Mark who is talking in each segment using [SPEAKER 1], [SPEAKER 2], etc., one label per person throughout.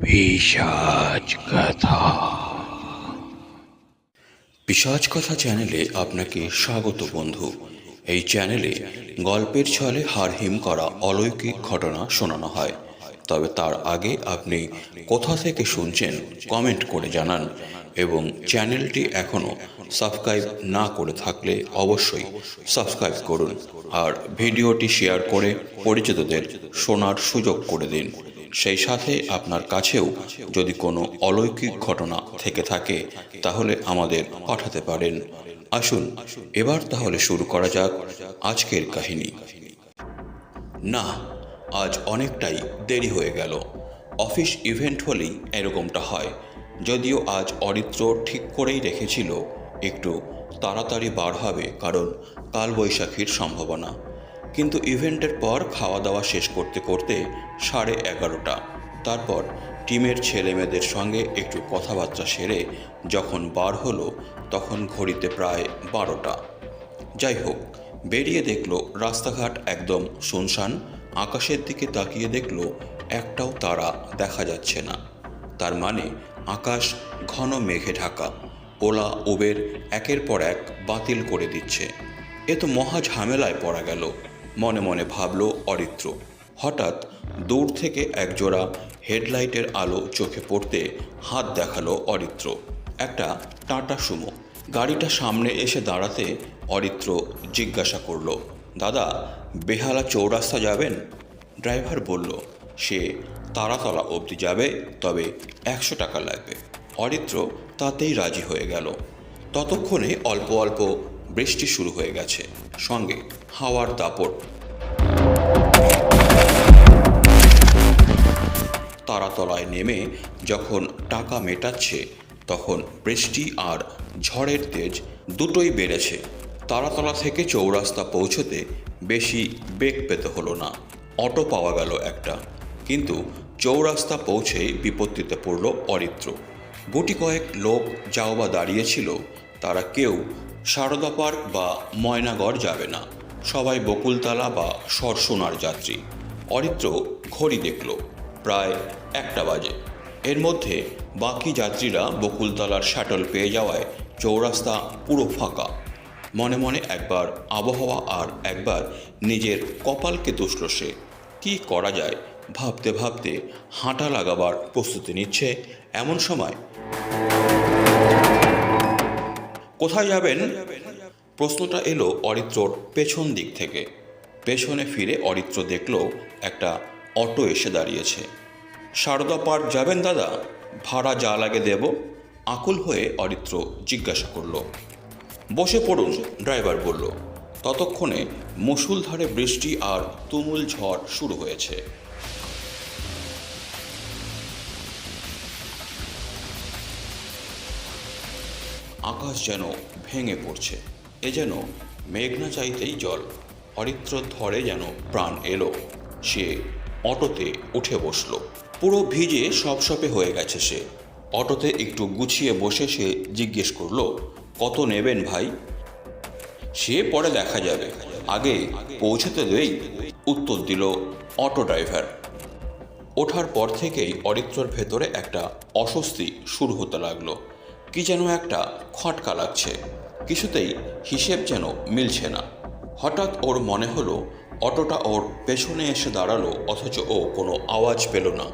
[SPEAKER 1] পিশাচ কথা।
[SPEAKER 2] পিসাজ কথা চ্যানেলে আপনাকে স্বাগত বন্ধু। এই চ্যানেলে গল্পের ছলে হারহিম করা অলৌকিক ঘটনা শোনানো হয়। তবে তার আগে আপনি কোথা থেকে শুনছেন কমেন্ট করে জানান এবং চ্যানেলটি এখনও সাবস্ক্রাইব না করে থাকলে অবশ্যই সাবস্ক্রাইব করুন। আর ভিডিওটি শেয়ার করে পরিচিতদের শোনার সুযোগ করে দিন। সেই সাথে আপনার কাছেও যদি কোনো অলৌকিক ঘটনা থেকে থাকে, তাহলে আমাদের পাঠাতে পারেন। আসুন, এবার তাহলে শুরু করা যাক আজকের কাহিনী। না, আজ অনেকটাই দেরি হয়ে গেল। অফিস ইভেন্ট হলেই এরকমটা হয়। যদিও আজ অরিত্র ঠিক করেই রেখেছিল, একটু তাড়াতাড়ি বার হবে, কারণ কালবৈশাখীর সম্ভাবনা। কিন্তু ইভেন্টের পর খাওয়া দাওয়া শেষ করতে করতে সাড়ে এগারোটা। তারপর টিমের ছেলেমেয়েদের সঙ্গে একটু কথাবার্তা সেরে যখন বার হলো, তখন ঘড়িতে প্রায় বারোটা। যাই হোক, বেরিয়ে দেখল রাস্তাঘাট একদম শুনশান, আকাশের দিকে তাকিয়ে দেখল একটাও তারা দেখা যাচ্ছে না। তার মানে আকাশ ঘন মেঘে ঢাকা ওলা উবের একের পর এক বাতিল করে দিচ্ছে। এ তো মহা ঝামেলায় পড়া গেল। মনে মনে ভাবলো অরিত্র। হঠাৎ দূর থেকে একজোড়া হেডলাইটের আলো চোখে পড়তে হাত দেখাল অরিত্র। একটা টাটা সুমো। গাড়িটা সামনে এসে দাঁড়াতে অরিত্র জিজ্ঞাসা করল, দাদা, বেহালা চৌরাস্তা যাবেন? ড্রাইভার বলল, সে তারাতলা অবধি যাবে, তবে একশো টাকা লাগবে। অরিত্র তাতেই রাজি হয়ে গেল। ততক্ষণে অল্প অল্প বৃষ্টি শুরু হয়ে গেছে। সঙ্গে হাওয়ার দাপট। তারাতলায় নেমে যখন টাকা মেটাচ্ছে, তখন বৃষ্টি আর ঝড়ের তেজ দুটোই বেড়েছে। তারাতলা থেকে চৌরাস্তা পৌঁছতে বেশি বেগ পেতে হলো না। অটো পাওয়া গেল একটা। কিন্তু চৌরাস্তা পৌঁছেই বিপত্তিতে পড়ল অরিত্র। গুটি কয়েক লোক যাও বা দাঁড়িয়েছিল, তারা কেউ সারদা পার্ক বা ময়নাগড় যাবে না। সবাই বকুলতলা বা সরসোনার যাত্রী। অরিত্র ঘড়ি দেখল। প্রায় একটা বাজে। এর মধ্যে বাকি যাত্রীরা বকুলতলার শাটল পেয়ে যাওয়ায় চৌরাস্তা পুরো ফাঁকা। মনে মনে একবার আবহাওয়া আর একবার নিজের কপালকে দুষল সে। কী করা যায়? ভাবতে ভাবতে হাঁটা লাগাবার প্রস্তুতি নিচ্ছে এমন সময়। কোথায় যাবেন? প্রশ্নটা এলো অরিত্রর পেছন দিক থেকে। পেছনে ফিরে অরিত্র দেখল একটা অটো এসে দাঁড়িয়েছে। সারদা পার্ক যাবেন দাদা? ভাড়া যা লাগে দেব। আকুল হয়ে অরিত্র জিজ্ঞাসা করল। বসে পড়ুন, ড্রাইভার বলল। ততক্ষণে মুষলধারে বৃষ্টি আর তুমুল ঝড় শুরু হয়েছে। আকাশ যেন ভেঙে পড়ছে। এ যেন মেঘনা চাইতেই জল, অরিত্র ধরে যেন প্রাণ এলো। সে অটোতে উঠে বসল। পুরো ভিজে সপসপে হয়ে গেছে সে। অটোতে একটু গুছিয়ে বসে সে জিজ্ঞেস করল, কত নেবেন ভাই? সে পরে দেখা যাবে। আগে পৌঁছাতে দেই। উত্তর দিল অটো ড্রাইভার। ওঠার পর থেকেই অরিত্রর ভেতরে একটা অস্বস্তি শুরু হতে লাগল। কি যেন একটা খটকা লাগছে। কিছুতেই হিসেব যেন মিলছে না। হঠাৎ ওর মনে হলো, অটোটা ওর পেছনে এসে দাঁড়াল, অথচ ও কোনো আওয়াজ পেল না।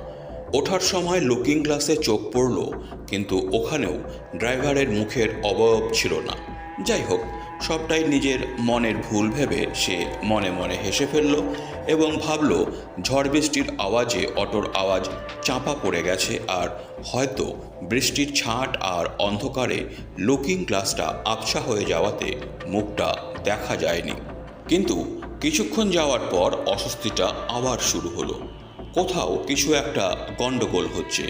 [SPEAKER 2] ওঠার সময় লুকিং গ্লাসে চোখ পড়ল, কিন্তু ওখানেও ড্রাইভারের মুখের অবয়ব ছিল না। যাই হোক সবটাই নিজের মনের ভুল ভেবে সে মনে মনে হেসে ফেলল এবং ভাবল, ঝড় বৃষ্টির আওয়াজে অটোর আওয়াজ চাপা পড়ে গেছে আর হয়তো বৃষ্টির ছাট আর অন্ধকারে লুকিং গ্লাসটা আবছা হয়ে যাওয়াতে মুখটা দেখা যায়নি। কিন্তু কিছুক্ষণ যাওয়ার পর অস্বস্তিটা আবার শুরু হলো। কোথাও কিছু একটা গন্ডগোল হচ্ছে।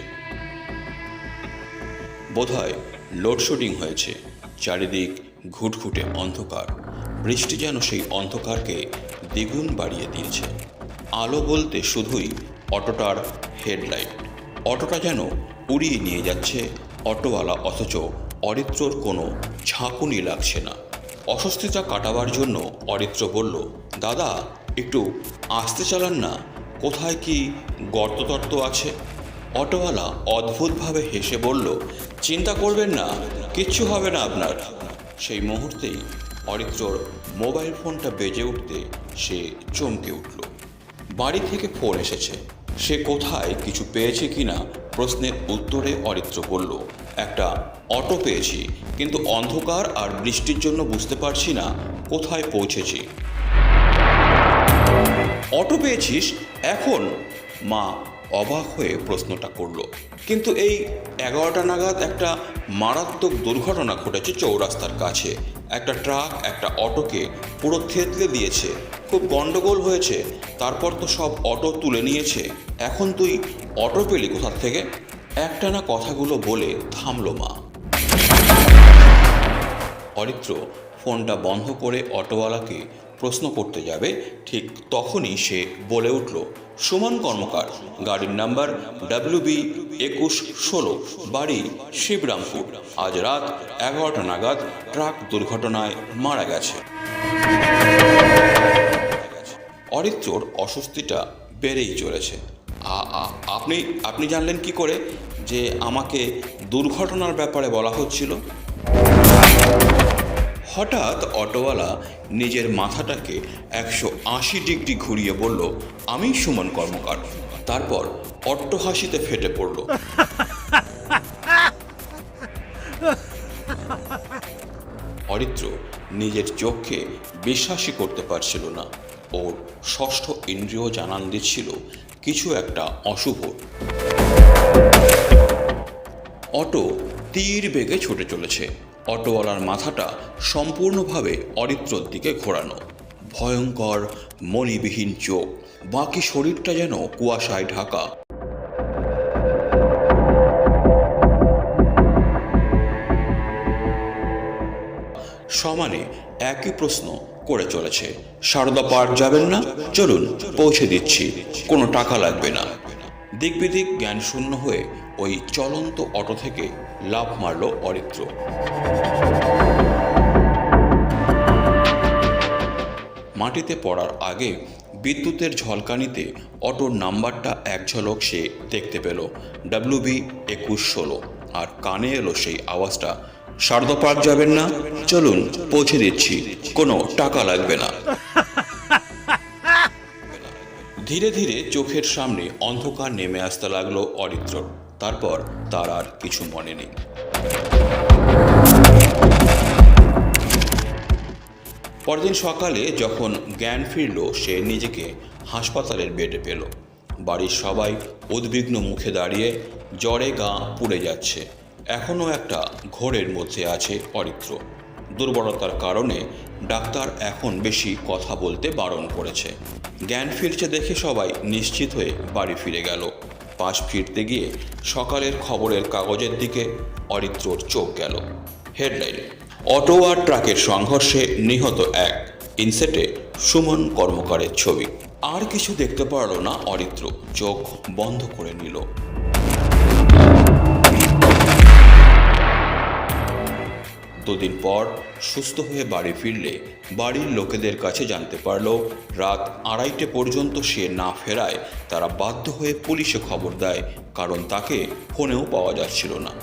[SPEAKER 2] বোধহয় লোডশেডিং হয়েছে। চারিদিক ঘুটঘুটে অন্ধকার। বৃষ্টি যেন সেই অন্ধকারকে দ্বিগুণ বাড়িয়ে দিয়েছে। আলো বলতে শুধুই অটোটার হেডলাইট। অটোটা যেন উড়িয়ে নিয়ে যাচ্ছে অটোওয়ালা অথচ অরিত্রর কোনো ঝাঁকুনি লাগছে না। অস্বস্তিটা কাটাবার জন্য অরিত্র বলল, দাদা, একটু আসতে চালান না? কোথায় কি গর্ত তর্ত আছে? অটোওয়ালা অদ্ভুতভাবে হেসে বলল, চিন্তা করবেন না, কিচ্ছু হবে না আপনার। সেই মুহূর্তেই অরিত্রর মোবাইল ফোনটা বেজে উঠতে সে চমকে উঠল। বাড়ি থেকে ফোন এসেছে। সে কোথায় কিছু পেয়েছে কিনা প্রশ্নের উত্তরে অরিত্র বলল, একটা অটো পেয়েছি, কিন্তু অন্ধকার আর বৃষ্টির জন্য বুঝতে পারছি না কোথায় পৌঁছেছি। অটো পেয়েছিস? এখন মা অবাক হয়ে প্রশ্নটা করল। কিন্তু এই এগারোটা নাগাদ একটা মারাত্মক দুর্ঘটনা ঘটেছে চৌরাস্তার কাছে। একটা ট্রাক, একটা অটোকে পুরো থেতলে দিয়েছে। খুব গন্ডগোল হয়েছে। তারপর তো সব অটো তুলে নিয়েছে। এখন তুই অটো পেলি কোথার থেকে? একটানা কথাগুলো বলে থামলো মা। অরিত্র ফোনটা বন্ধ করে অটোওয়ালাকে প্রশ্ন করতে যাবে। ঠিক তখনই সে বলে উঠল সুমন কর্মকার। গাড়ির নাম্বার ডাব্লিউ বি একুশ ষোলো, বাড়ি শিবরামপুর। আজ রাত এগারোটা নাগাদ ট্রাক দুর্ঘটনায় মারা গেছে। অরিত্রর অস্বস্তিটা বেড়েই চলেছে। আপনি আপনি জানলেন কি করে যে আমাকে দুর্ঘটনার ব্যাপারে বলা হচ্ছিল? হঠাৎ অটোওয়ালা নিজের মাথাটাকে একশো আশি ডিগ্রি ঘুরিয়ে বলল, আমি সুমন কর্মকার। তারপর অট্ট হাসিতে ফেটে পড়ল। অরিত্র নিজের চোখকে বিশ্বাসই করতে পারছিল না। ওর ষষ্ঠ ইন্দ্রিয় জানান দিচ্ছিল কিছু একটা অশুভ। অটো তীর বেগে ছুটে চলেছে। অটোওয়ালার মাথাটা সম্পূর্ণভাবে অরিত্রর দিকে ঘোরানো। ভয়ঙ্কর মণিবিহীন চোখ। বাকি শরীরটা যেন কুয়াশায় ঢাকা। সমানে একই প্রশ্ন করে চলেছে। সারদা পার্ক যাবেন না? চলুন পৌঁছে দিচ্ছি। কোনো টাকা লাগবে না। দিকবিদিক জ্ঞান শূন্য হয়ে ওই চলন্ত অটো থেকে লাফ মারল অরিত্র। মাটিতে পড়ার আগে বিদ্যুতের ঝলকানিতে অটোর নাম্বারটা এক ঝলক সে দেখতে পেল। ডাব্লিউ বি একুশ ষোলো। আর কানে এলো সেই আওয়াজটা সারদা পার্ক যাবেন না? চলুন, পৌঁছে দিচ্ছি। কোনো টাকা লাগবে না। ধীরে ধীরে চোখের সামনে অন্ধকার নেমে আসতে লাগল অরিত্রর তারপর তার আর কিছু মনে নেই। পরদিন সকালে যখন জ্ঞান ফিরল, সে নিজেকে হাসপাতালের বেডে পেল। বাড়ির সবাই উদ্বিগ্ন মুখে দাঁড়িয়ে জ্বরে গা পুড়ে যাচ্ছে। এখনও একটা ঘোরের মধ্যে আছে অরিত্র। দুর্বলতার কারণে ডাক্তার এখন বেশি কথা বলতে বারণ করেছে। জ্ঞান ফিরছে দেখে সবাই নিশ্চিত হয়ে বাড়ি ফিরে গেল। পাশ ফিরতে গিয়ে সকালের খবরের কাগজের দিকে অরিত্রর চোখ গেল। হেডলাইন অটো আর ট্রাকের সংঘর্ষে নিহত এক। ইনসেটে সুমন কর্মকারের ছবি। আর কিছু দেখতে পারল না অরিত্র। চোখ বন্ধ করে নিল। দুদিন পর সুস্থ হয়ে বাড়ি ফিরলে বাড়ির লোকেদের কাছে জানতে পারল, রাত আড়াইটে পর্যন্ত সে না ফেরায় তারা বাধ্য হয়ে পুলিশে খবর দেয়, কারণ তাকে ফোনেও পাওয়া যাচ্ছিল না।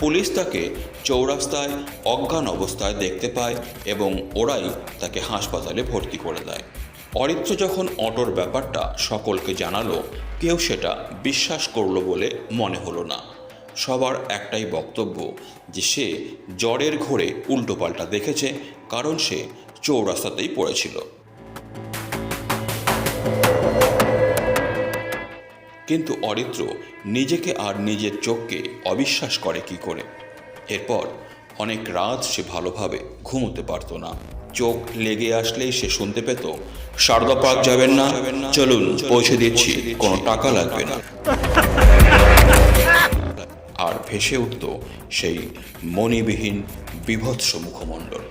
[SPEAKER 2] পুলিশ তাকে চৌরাস্তায় অজ্ঞান অবস্থায় দেখতে পায় এবং ওরাই তাকে হাসপাতালে ভর্তি করে দেয়। অরিত্র যখন অটোর ব্যাপারটা সকলকে জানালো, কেউ সেটা বিশ্বাস করল বলে মনে হলো না। সবার একটাই বক্তব্য যে সে জ্বরের ঘোরে উল্টোপাল্টা দেখেছে, কারণ সে চৌরাস্তাতেই পড়েছিল। কিন্তু অরিত্র নিজেকে আর নিজের চোখকে অবিশ্বাস করে কি করে? এরপর অনেক রাত সে ভালোভাবে ঘুমোতে পারতো না। চোখ লেগে আসলেই সে শুনতে পেত, সারদা পার্ক যাবেন না? চলুন, পৌঁছে দিচ্ছি, কোনো টাকা লাগবে না। আর ভেসে উঠত সেই মণিবিহীন বিভৎস মুখমণ্ডল।